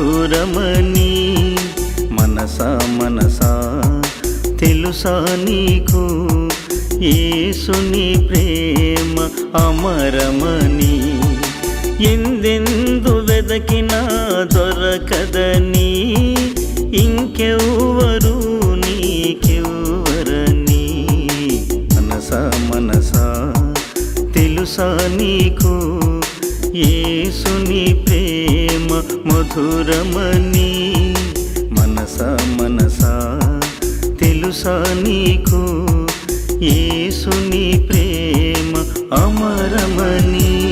మధురమని మనసా మనసా తెలుసా నీకు? ఏసుని ప్రేమ అమరమని ఎందెందు వెదకినా దొరకదని ఇంకెవ్వరు నీకెవ్వరని మనసా మనసా తెలుసా నీకు? ఏసుని ప్రేమ మధురమని మనసా మనసా తెలుసా నీకు? ఏసుని ప్రేమ అమరమని.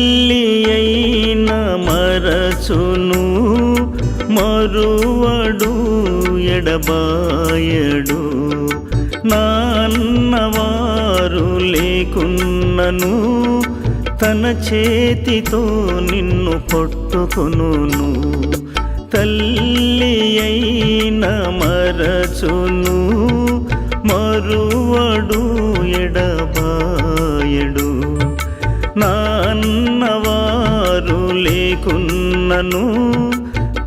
తల్లి అయిన మరచును మరువడు ఎడబాయడు. నాన్నవారు లేకున్నను తన చేతితో నిన్ను పట్టుకొనును. తల్లి అయిన మరచును మరువడు ఎడబాయడు. నన్ను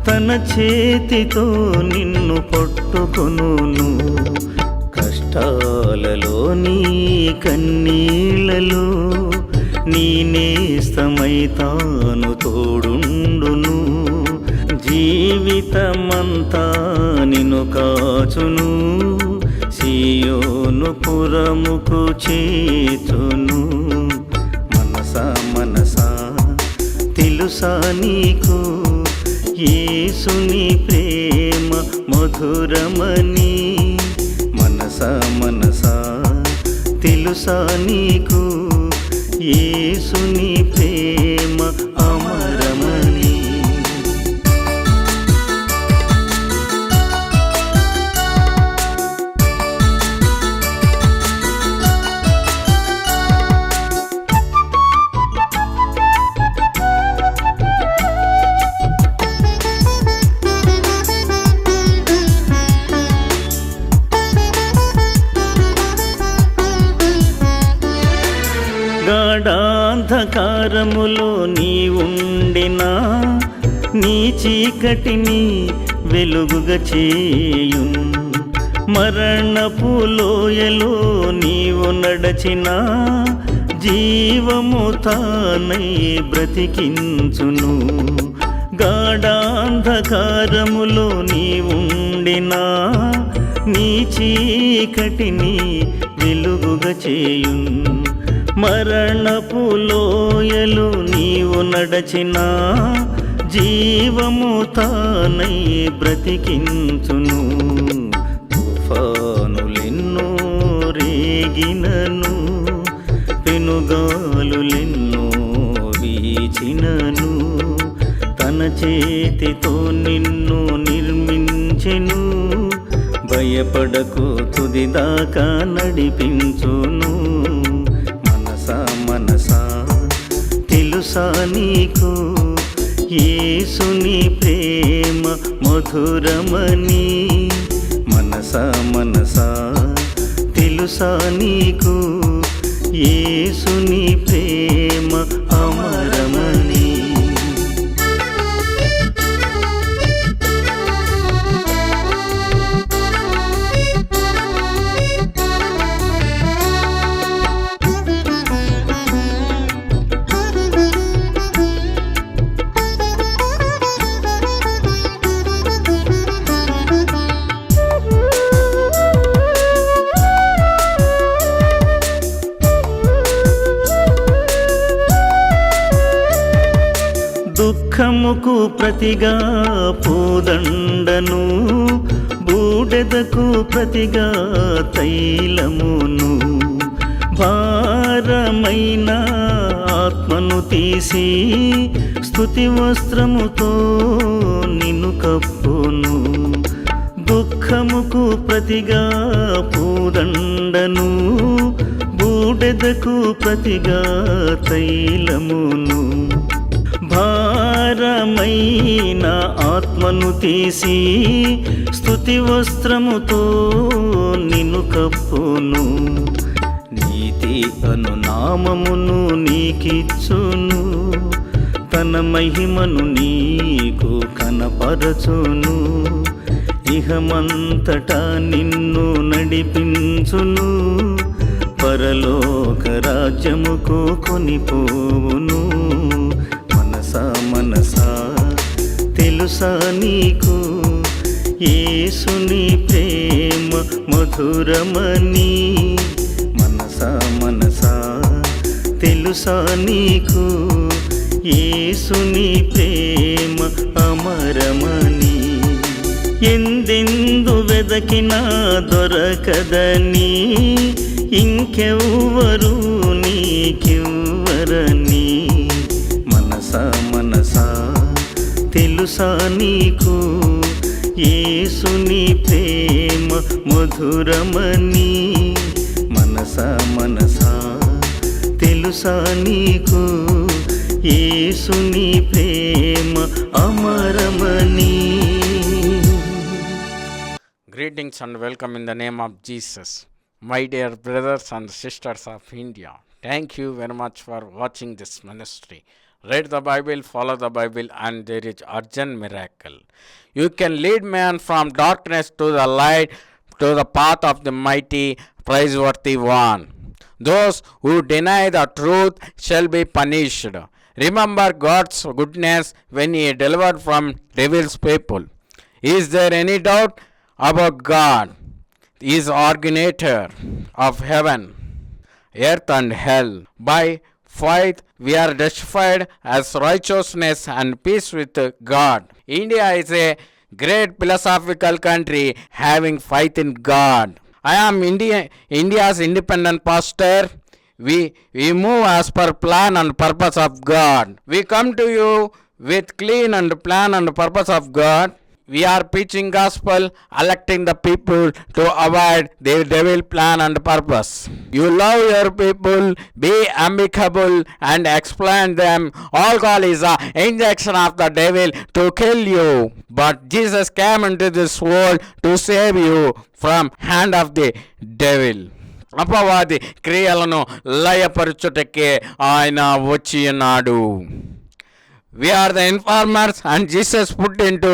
తన చేతితో నిన్ను పట్టుకొను కష్టాలలో నీ కన్నీళ్ళలో నీ నేస్తమై తాను తోడుండును. జీవితమంతా నిన్ను కాచును. సీయోను పురముకు చేతును తెలుసా నీకు? యేసుని ప్రేమ మధురమని. మనసా మనసా తెలుసా నీకు? యేసుని ప్రేమ గాఢాంధకారములో నీ ఉండినా నీ చీకటిని వెలుగుగా చేయు మరణపు లోయలో నీవు నడచిన జీవము తానై బ్రతికించును. గాఢాంధకారములో నీ ఉండినా నీ చీకటిని వెలుగుగా చేయును. మరణపు లోయలు నీవు నడచిన జీవము తానై బ్రతికించును. తుఫానులెన్నో రేగినను పెనుగాలులెన్నో వీచినను. తన చేతితో నిన్ను నిర్మించెను భయపడకు తుదిదాకా నడిపించును. తెలుసా నీకు? యేసుని ప్రేమ మధురమని మనసా మనసా తెలుసా నీకు? ఏసుని ప్రేమ అమరమని దుఃఖముకు ప్రతిగా పూదండను బూడెదకు ప్రతిగా తైలమును. భారమైన ఆత్మను తీసి స్థుతి వస్త్రముతో నిన్ను కప్పును. దుఃఖముకు ప్రతిగా పూదండను బూడెదకు ప్రతిగా తైలమును. నిస్సారమైన ఆత్మను తీసి స్థుతి వస్త్రముతో నిన్ను కప్పును. నీతి అను నామమును నీకిచ్చును. తన మహిమను నీకు కనపరచును. ఇహమంతటా నిన్ను నడిపించును. పరలోక రాజ్యముకు కొనిపోవును. తెలుసా నీకు? ఏసుని ప్రేమ మధురమని. మనసా మనసా తెలుసా నీకు? ఏసుని ప్రేమ అమరమని. ఎందెందు వెదకినా దొరకదని. ఇంకెవ్వరు నీకెవ్వరని. తెలుసా నీకు యేసుని ప్రేమ మధురమని మనసా మనసా తెలుసా నీకు యేసుని ప్రేమ అమరమని Greetings and welcome in the name of Jesus. My dear brothers and sisters of India, thank you very much for watching this ministry. Read the Bible, follow the Bible, and there is urgent miracle. You can lead man from darkness to the light, to the path of the mighty, praiseworthy one. Those who deny the truth shall be punished. Remember God's goodness when He delivered from devil's people. Is there any doubt about God? He is originator of heaven, earth, and hell. By faith, we are justified as righteousness and peace with God. India is a great philosophical country having faith in God. I am India, India's independent pastor. We, we move as per plan and purpose of God. We come to you with clean and plan and purpose of God We are preaching gospel, electing the people to avoid their devil plan and purpose. You love your people, be amicable and explain them. Alcohol is a injection of the devil to kill you. But Jesus came into this world to save you from hand of the devil. అపవాది క్రియలను లయపరచుటకే ఆయన వచ్చి ఉన్నాడు we are the informers and jesus put into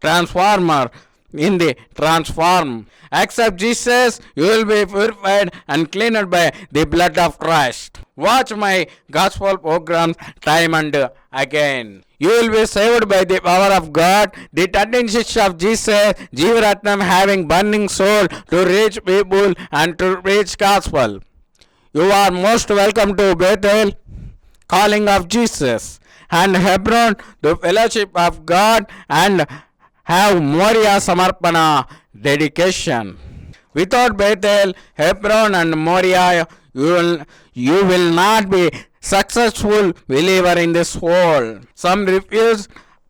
transformer. In the transform. Accept jesus you will be purified and cleaned by the blood of christ. Watch my gospel programs time and again. You will be saved by the power of god the 13 shifts of jesus jeevaratnam having burning soul to reach people and to preach gospel. You are most welcome to bethel. Calling of Jesus. And Hebron the fellowship of God and have Moria Samarpana dedication. Without Bethel, Hebron and Moria, you will, you will not be successful believer in this world. Some refuse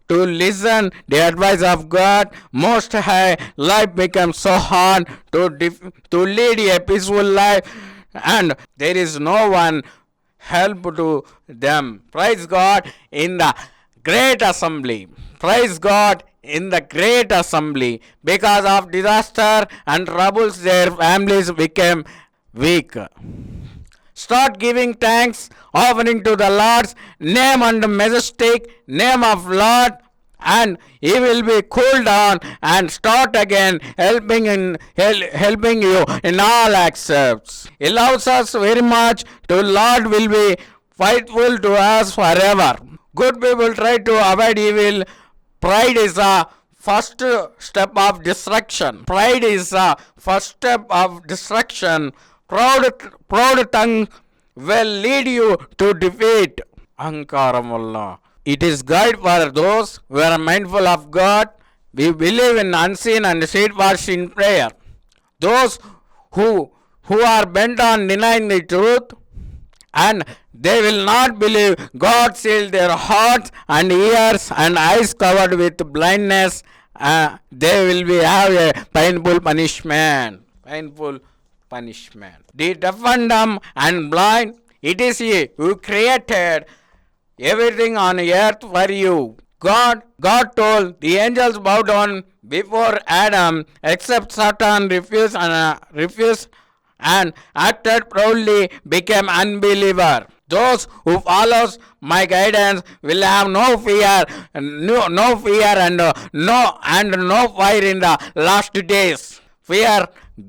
to listen the advice of God. Most high life becomes so hard to, def- to lead a peaceful life and there is no one help to them. Praise God in the great assembly. Praise God in the great assembly. Because of disaster and troubles, their families became weak. Start giving thanks, offering to the Lord's name and majestic name of Lord, and He will be cooled down and start again, helping in hel- helping you in all accepts. He loves us very much. The Lord will be faithful to us forever. Good people try to avoid evil. Pride is a first step of destruction. Pride is a first step of destruction. Proud, proud tongue will lead you to defeat. Ankaram It is good for those who are mindful of God. We believe in unseen and seed in prayer. Those who who are bent on denying the truth and they will not believe God sealed their hearts and ears and eyes covered with blindness. Uh, they will be have a painful punishment. Painful punishment. The deaf and dumb and blind, it is He who created everything on earth for you. God, God told the angels bow down before Adam, except Satan refused and uh, refused and acted proudly, became unbeliever. Those who follows my guidance will have no fear, no, no fear and uh, no and no fire in the last days. Fear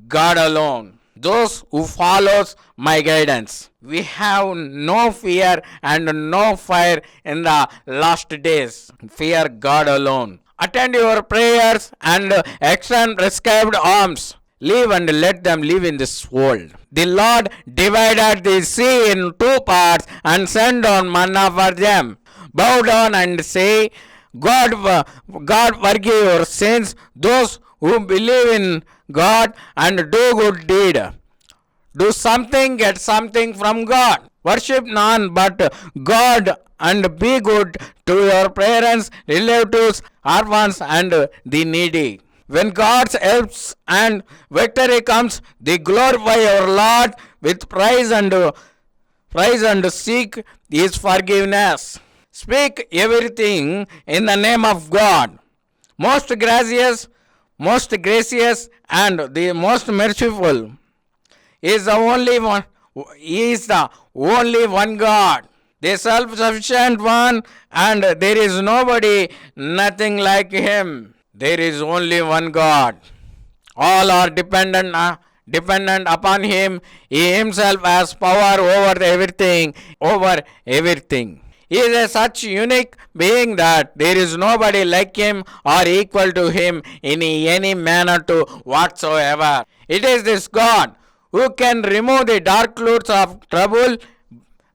God alone. Those who follows my guidance. We have no fear and no fire in the last days. Fear God alone. Attend your prayers and extend prescribed arms. Live and let them live in this world. The Lord divided the sea in two parts and sent down manna for them. Bow down and say, God, God forgive your sins. Those who believe in God and do good deed. Do something, get something from God. Worship none but God and be good to your parents, relatives, orphans, and the needy. When God's helps and victory comes, they glorify our Lord with praise and praise and seek His forgiveness. Speak everything in the name of God. Most gracious, most gracious, and the most merciful is the only one he is the only one god the self-sufficient one and there is nobody nothing like him there is only one god all are dependent uh, dependent upon him he himself has power over everything over everything he is a such unique being that there is nobody like him or equal to him in any manner to whatsoever it is this god who can remove the dark clouds of trouble,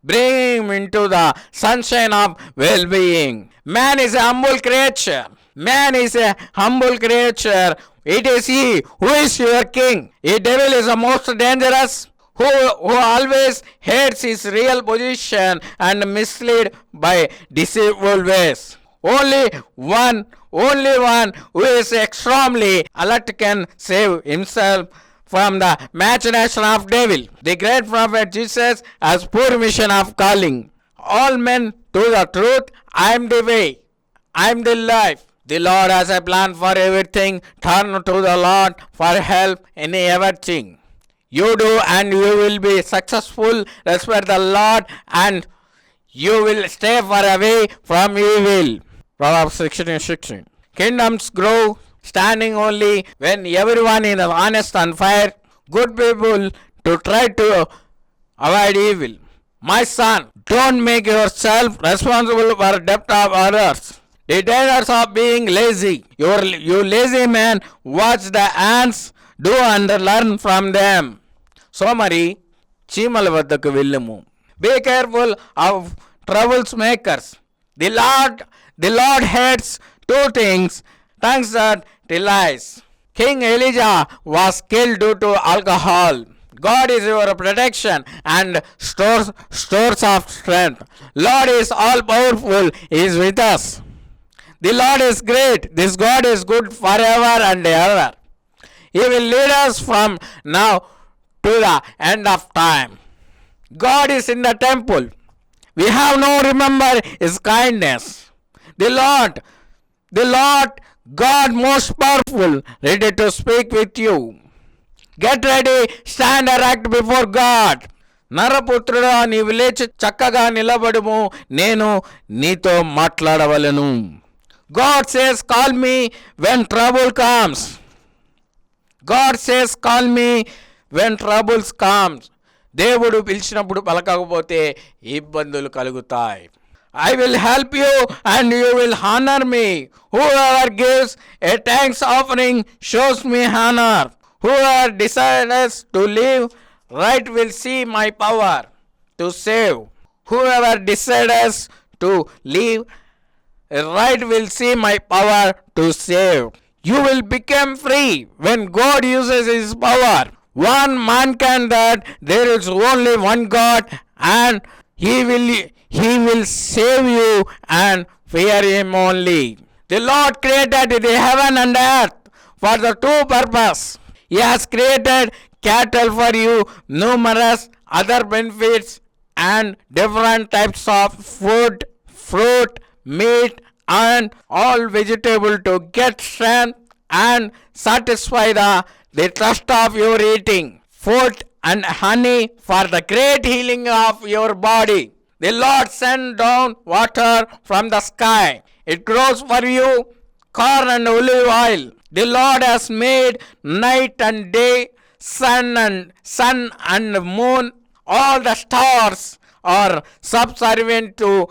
bring him into the sunshine of well being. Man is a humble creature. Man is a humble creature. It is he who is your king. A devil is the most dangerous. Who, who always hates his real position and misled by deceitful ways. Only one, only one who is extremely alert can save himself from the machination of devil. The great prophet Jesus has poor mission of calling all men to the truth. I am the way. I am the life. The Lord has a plan for everything. Turn to the Lord for help in everything. You do and you will be successful. Respect the Lord and you will stay far away from evil. Proverbs 16 16. Kingdoms grow standing only when everyone is honest and fair, good people to try to avoid evil. My son, don't make yourself responsible for debt of others. The dangers of being lazy. Your, you lazy man, watch the ants, do and learn from them. సోమరి చీమల వద్దకు వెళ్ళము be careful of troubles makers the Lord the Lord hates two things things that lies. King Elijah was killed due to alcohol. God is your protection and stores stores of strength. Lord is all powerful, He is with us. The Lord is great. This God is good forever and ever. He will lead us from now to the end of time. God is in the temple. We have no remember his kindness. The Lord, the Lord God most powerful, ready to speak with you. Get ready, stand erect before God. నరపుత్రుడా నీవు లేచి చక్కగా నిలబడుము నేను నీతో మాట్లాడవలను God says call me when trouble comes God says call me when troubles comes దేవుడు పిలిచినప్పుడు పలకకపోతే ఇబ్బందులు కలుగుతాయి I will help you and you will honour me whoever gives a thanks offering shows me honour who are deciders to live right will see my power to save whoever deciders to leave right will see my power to save. You will become free when God uses His power. one man can that there is only one God and he will he will save you and fear him only. The Lord created the heaven and earth for the two purpose. He has created cattle for you, numerous other benefits and different types of food, fruit, meat, and all vegetable to get strength and satisfy the, the trust of your eating. Food and honey for the great healing of your body. The Lord sent down water from the sky. It grows for you corn and olive oil. The Lord has made night and day, sun and sun and moon. All the stars are subservient to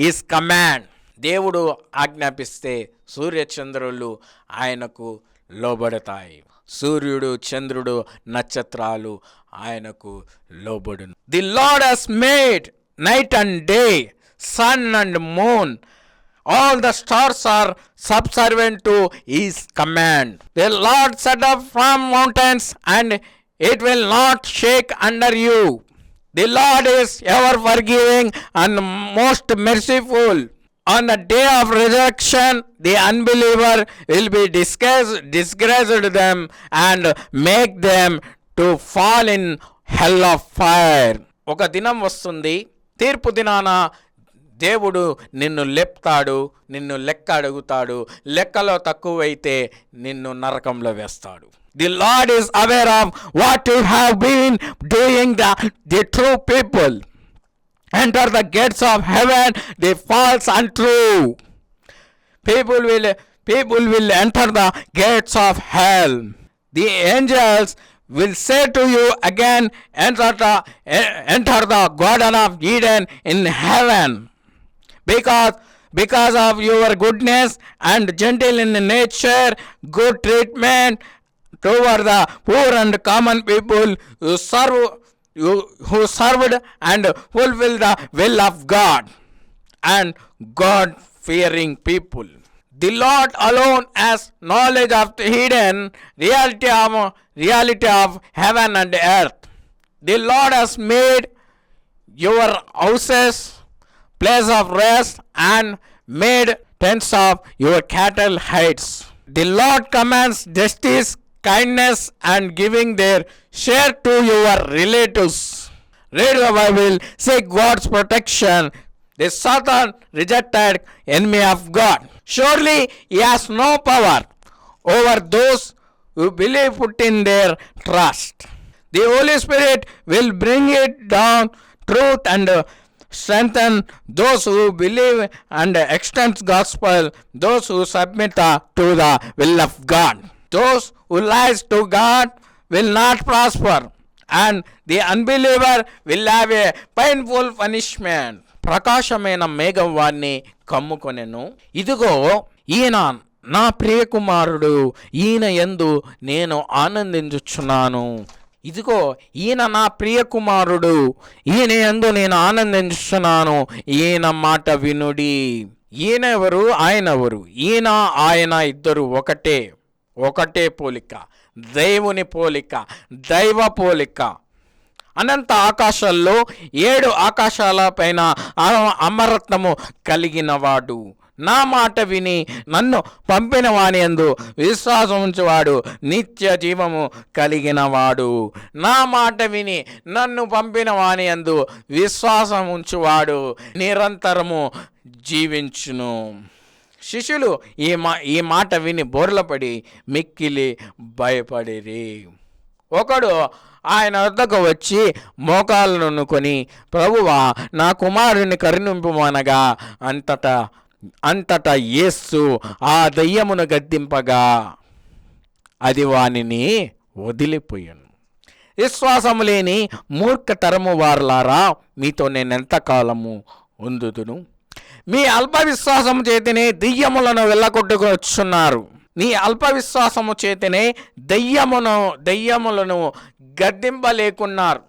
his command దేవుడు ఆజ్ఞాపిస్తే సూర్య చంద్రులు ఆయనకు లోబడతాయి. సూర్యుడు చంద్రుడు నక్షత్రాలు ఆయనకు లోబడు the Lord has made night and day sun and moon all the stars are subservient to his command the Lord set up from mountains and it will not shake under you the Lord is ever forgiving and most merciful on the day of rejection the unbeliever will be discuss disgraced them and make them to fall in hell of fire ఒక దినం వస్తుంది తీర్పు దినాన దేవుడు నిన్ను లెప్తాడు నిన్ను లెక్క అడుగుతాడు లెక్కలో తక్కువైతే నిన్ను నరకంలో వేస్తాడు The Lord is aware of what you have been doing the, the true people. Enter the gates of heaven, the false and true. People will people will enter the gates of hell. The angels will say to you again, enter the, enter the garden of Eden in heaven. Because because of your goodness and gentle in nature, good treatment toward the poor and common people who serve who served and fulfill the will of god and God fearing people. The Lord alone has knowledge of the hidden reality of reality of heaven and earth. The Lord has made your houses place of rest and made tents of your cattle heights. The Lord commands justice, kindness, and giving their share to your relatives. Read the Bible, seek God's protection. The Satan rejected enemy of God. Surely he has no power over those who believe put in their trust. The Holy Spirit will bring it down truth and strengthen those who believe and extend gospel, those who submit to the will of God. Those who lies to God will not prosper, and the unbeliever will have a painful punishment. ప్రకాశమైన మేఘం వాణ్ణి కమ్ముకొనెను. ఇదిగో ఈయన నా ప్రియకుమారుడు ఈయన ఎందు నేను ఆనందించుచున్నాను. ఇదిగో ఈయన నా ప్రియకుమారుడు ఈయన ఎందు నేను ఆనందించుచున్నాను. ఈయన మాట వినుడి. ఈయన ఎవరు ఆయన ఎవరు ఈయన ఆయన ఇద్దరు ఒకటే. ఒకటే పోలిక దేవుని పోలిక దైవ పోలిక. అనంత ఆకాశాల్లో ఏడు ఆకాశాల పైన అమరత్నము అమరత్వము కలిగినవాడు. నా మాట విని నన్ను పంపిన వాని ఎందు విశ్వాసం ఉంచువాడు నిత్య జీవము కలిగినవాడు. నా మాట విని నన్ను పంపిన వాని ఎందు విశ్వాసం ఉంచువాడు నిరంతరము జీవించును. శిష్యులు ఈ మా ఈ మాట విని బోర్లపడి మిక్కిలి భయపడిరి. ఒకడు ఆయన వద్దకు వచ్చి మోకాళ్ళను కొని ప్రభువా నా కుమారుని కరుణింపుమనగా అంతటా అంతటా యేస్సు ఆ దయ్యమును గద్దింపగా. అది వానిని వదిలిపోయాను. విశ్వాసము లేని మూర్ఖతరము వారులారా మీతో నేను ఎంతకాలము ఉందుదును? మీ అల్ప విశ్వాసము చేతనే దెయ్యములను వెళ్ళగొట్టుకొచ్చున్నారు నీ అల్ప విశ్వాసము చేతనే దెయ్యమును దెయ్యములను గద్దింపలేకున్నారు.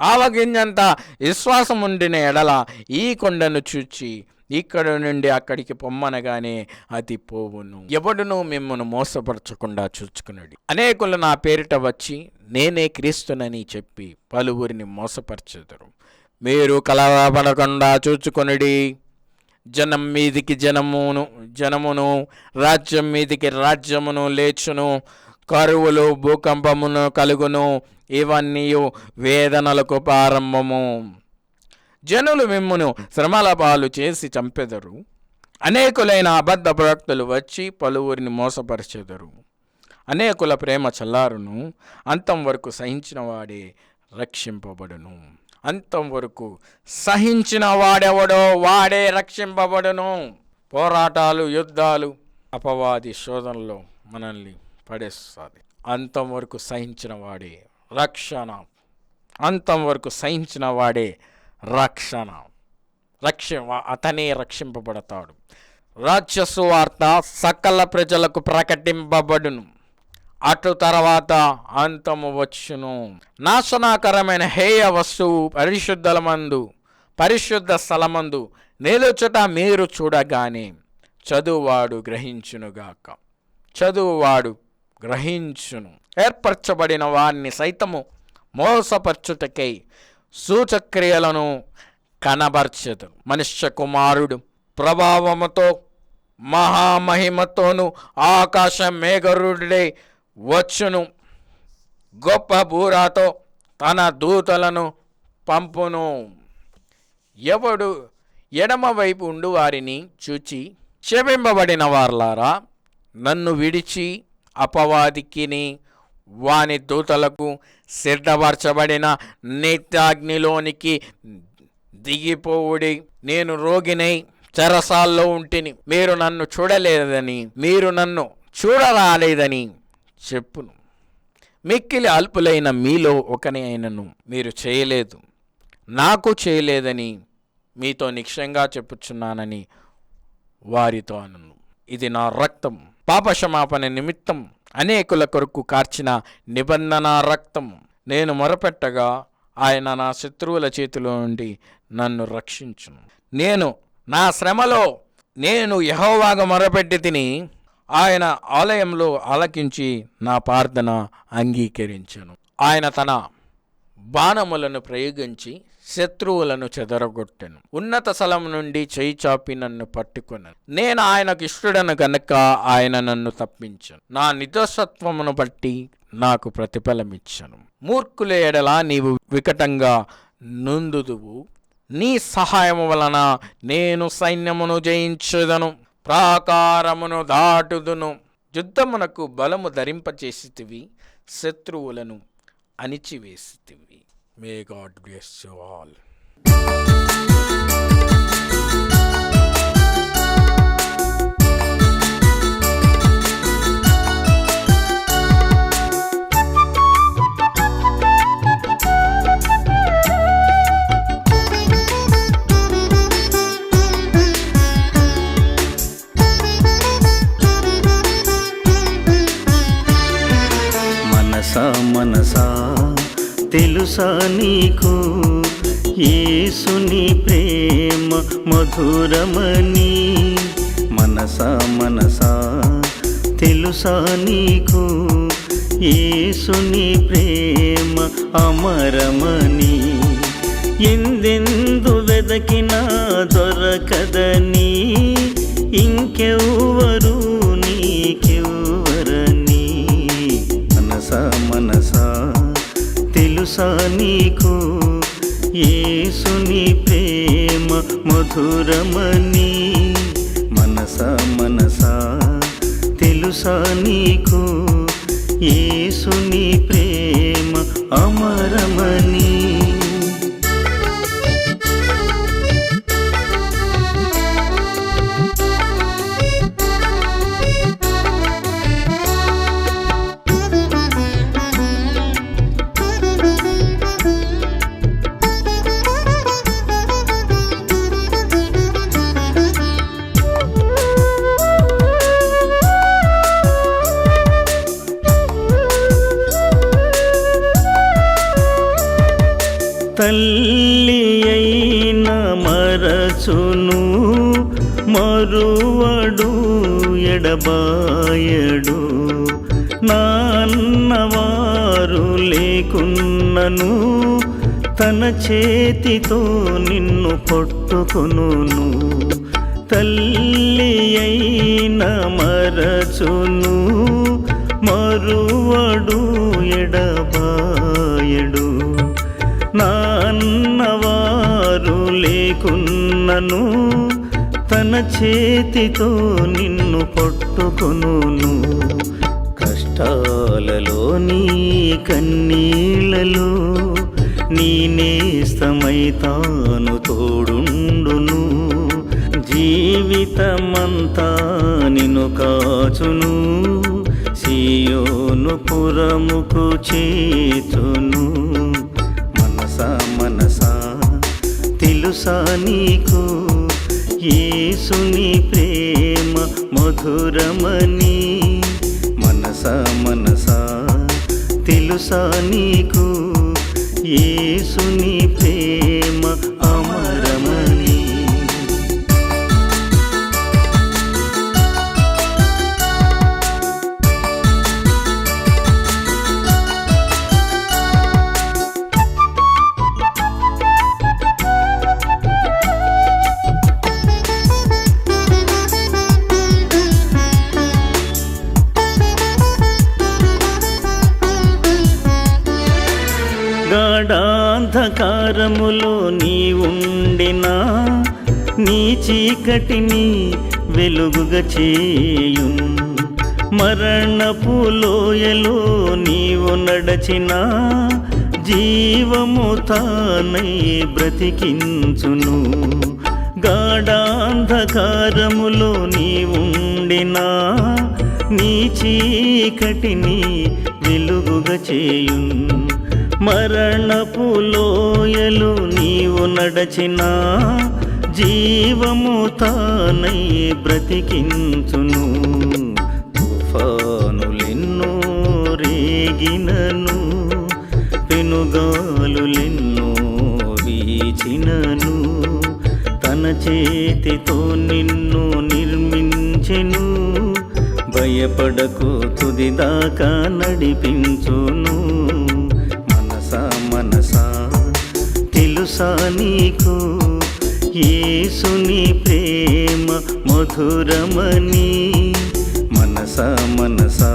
ఆవగింజంత విశ్వాసం ఉండిన ఎడల ఈ కొండను చూచి ఇక్కడ నుండి అక్కడికి పొమ్మనగానే అది పోవును. ఎవడును మిమ్మల్ని మోసపరచకుండా చూచుకున్నాడు అనేకులు నా పేరిట వచ్చి నేనే క్రీస్తునని చెప్పి పలువురిని మోసపరచెదరు. మీరు కలవబడకుండా చూచుకొనిడి. జనం మీదికి జనమును జనమును రాజ్యం మీదికి రాజ్యమును లేచును. కరువులు భూకంపమును కలుగును. ఇవన్నీ వేదనలకు ప్రారంభము. జనులు మిమ్మును శ్రమల పాలు చేసి చంపెదరు. అనేకులైన అబద్ధ ప్రవక్తలు వచ్చి పలువురిని మోసపరిచెదరు. అనేకుల ప్రేమ చల్లారును. అంతం వరకు సహించిన వాడే రక్షింపబడును. అంతం వరకు సహించిన వాడెవడో వాడే రక్షింపబడును. పోరాటాలు యుద్ధాలు అపవాది శోధనలో మనల్ని పడేస్తుంది. అంతం వరకు సహించిన వాడే రక్షణ. అంతం వరకు సహించిన వాడే రక్షణ. రక్ష అతనే రక్షింపబడతాడు. రాజ్య సువార్త సకల ప్రజలకు ప్రకటింపబడును. అటు తర్వాత అంతము వచ్చును. నాశనాకరమైన హేయ వస్తువు పరిశుద్ధల మందు పరిశుద్ధ స్థలమందు నిలుచుట మీరు చూడగానే చదువువాడు గ్రహించునుగాక చదువువాడు గ్రహించును. ఏర్పరచబడిన వారిని సైతము మోసపరచుటకై సూచక్రియలను కనబర్చదు మనుష్య కుమారుడు ప్రభావముతో మహామహిమతోనూ ఆకాశ మేఘరుడే వచ్చును. గొప్ప బూరాతో తన దూతలను పంపును. ఎవడు ఎడమవైపు ఉండు వారిని చూచి క్షమింపబడిన వార్లారా నన్ను విడిచి అపవాదికిని వాని దూతలకు సిద్ధపరచబడిన నిత్యాగ్నిలోనికి దిగిపోవుడి. నేను రోగినై చెరసాల్లో ఉంటిని. మీరు నన్ను చూడలేదని మీరు నన్ను చూడరాలేదని. చెప్పును. మిక్కిలి అల్పులైన మీలో ఒకని అయినను మీరు చేయలేదు. నాకు చేయలేదని మీతో నిక్షంగా చెప్పుచున్నానని వారితో అనను. ఇది నా రక్తం. పాపక్షమాపణ నిమిత్తం అనేకుల కొరకు కార్చిన నిబంధన రక్తం. నేను మొరపెట్టగా ఆయన నా శత్రువుల చేతిలో నుండి నన్ను రక్షించును. నేను నా శ్రమలో నేను యహోవాగా మొరపెట్టి తిని ఆయన ఆలయంలో ఆలకించి నా ప్రార్థన అంగీకరించను. ఆయన తన బాణములను ప్రయోగించి శత్రువులను చెదరగొట్టెను. ఉన్నత స్థలం నుండి చేయి చాపి నన్ను పట్టుకున్నాను నేను ఆయనకు ఇష్టడను గనక ఆయన నన్ను తప్పించను. నా నిర్దోషత్వమును బట్టి నాకు ప్రతిఫలమిచ్చను. మూర్ఖుల ఎడల నీవు వికటంగా నుందుదువు. నీ సహాయము వలన నేను సైన్యమును జయించుదను. ప్రాకారమును దాటుదును. యుద్ధమునకు బలము ధరింపచేసితివి శత్రువులను అణిచివేసితివి. May God bless you all తెలుసా నీకు? ఏసుని ప్రేమ మధురమని. మనసా మనసా తెలుసా నీకు? ఏసుని ప్రేమ అమరమని. ఎందెందు వెదకినా దొరకదని. ఇంకెవ్వరూ తెలుసా నీకు? యేసుని ప్రేమ మధురమని మనసా మనసా తెలుసా నీకు? ఏసుని ప్రేమ అమరమని తల్లి అయిన మరచును మరువడు ఎడబాయడు. నాన్నవారు లేకున్నను తన చేతితో నిన్ను పట్టుకును తల్లి అయిన మరచును మరువడు ఎడ లేకున్నను తన చేతితో నిన్ను పట్టుకొనును. కష్టాలలో నీ కన్నీళ్ళలో నేస్తమై తాను తోడుండును. జీవితమంతా నిన్ను కాచును. సీయోను పురముకు చేతును తెలుసా నీకు? యేసుని ప్రేమ మధురమని. మనసా మనసా తెలుసా నీకు? యేసుని చీకటిని వెలుగుగా చేయు. మరణపు లోయలో నీవు నడచిన జీవము తానై బ్రతికించును. గాఢాంధకారములో నీ ఉండినా నీ చీకటిని వెలుగుగా చేయును మరణపు లోయలు నీవు నడచినా జీవము తానై బ్రతికించును. తుఫానులెన్నో రేగినను. పెనుగాలులెన్నో వీచినను. తన చేతితో నిన్ను నిర్మించెను. భయపడకు తుదిదాకా నడిపించును. మనసా మనసా తెలుసా నీకు? యేసుని ప్రేమ మధురమని మనసా మనసా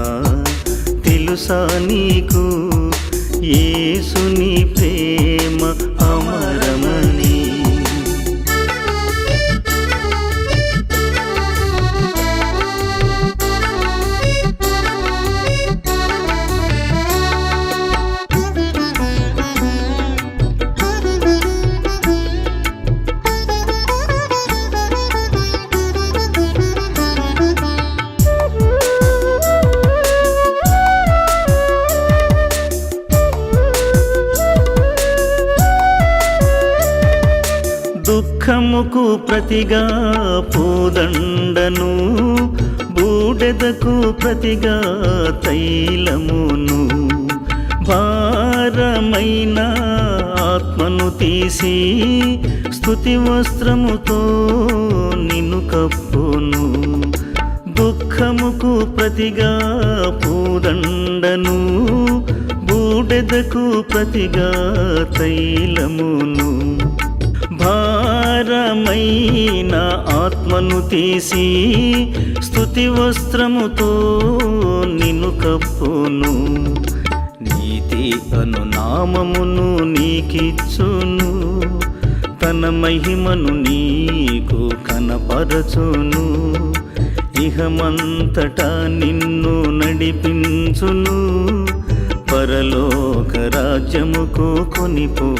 తెలుసా నీకు? యేసుని ప్రేమ ప్రతిగా పూదండను బూడెదకు ప్రతిగా తైలమును. భారమైన ఆత్మను తీసి స్తుతి వస్త్రముతో నిన్ను కప్పును. దుఃఖముకు ప్రతిగా పూదండను బూడెదకు ప్రతిగా తైలమును. భారమైన ఆత్మను తీసి స్తుతి వస్త్రముతో నిన్ను కప్పును. నీతి అను నామమును నీకిచ్చును. తన మహిమను నీకు కనపరచును ఇహమంతటా నిన్ను నడిపించును. పరలోక రాజ్యముకు కొనిపో